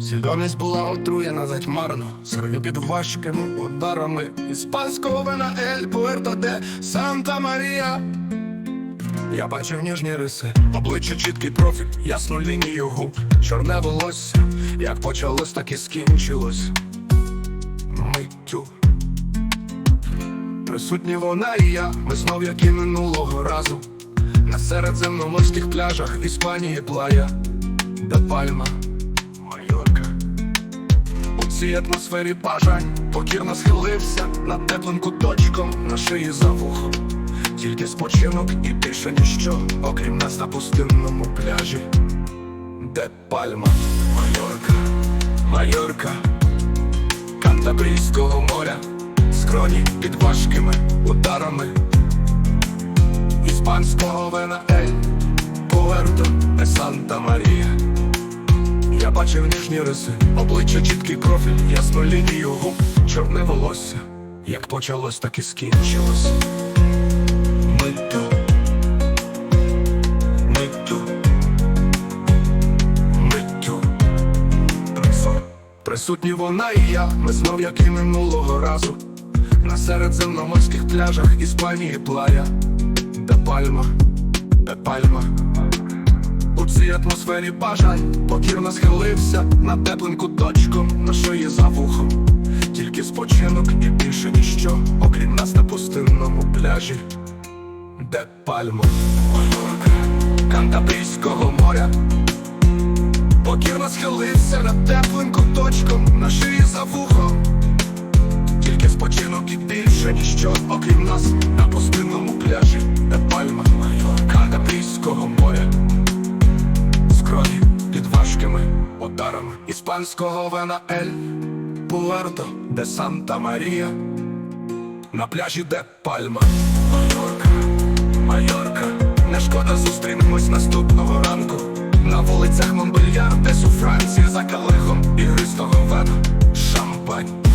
Свідомість була отруєна затьмарно, срою під важкими ударами іспанського вина Ель Пуерто де Санта Марія. Я бачив ніжні риси, обличчя чіткий профіль, ясну лінію губ, чорне волосся, як почалось, так і скінчилось. Миттю. Присутні вона і я, ми знов, як і минулого разу. На середземноморських пляжах Іспанії плая, де пальма, цій атмосфері бажань покірно схилився над теплим куточком на шиї за вухом. Тільки спочинок і більше ніщо, окрім нас на пустинному пляжі. Де пальма, Майорка, Майорка, Кантабрійського моря, скроні під важкими ударами. Іспанського вина Ель, Пуерто Санта Марія. Бачив ніжні риси, обличчя чіткий профіль, ясну лінію губ, чорне волосся. Як почалось, так і скінчилось. Ми тут, ми ми тут. Присутні вона і я, ми знов, як і минулого разу. На середземноморських пляжах Іспанії плая, де пальма, де пальма. У цій атмосфері бажань покірно схилився над теплим куточком на шиї за вухом. Тільки спочинок і більше ніщо, окрім нас на пустинному пляжі, де Майорка, Кантабрійського моря. Покірно схилився над теплим куточком на шиї за вухом. Тільки спочинок і більше ніщо, окрім нас на пустинному пляжі, ударами іспанського вена Ель Пуерто де Санта Марія на пляжі де Пальма. Майорка, Майорка, не шкода зустрінемось наступного ранку. На вулицях Монбельяр, десь у Франції за калихом ігристого вена Шампань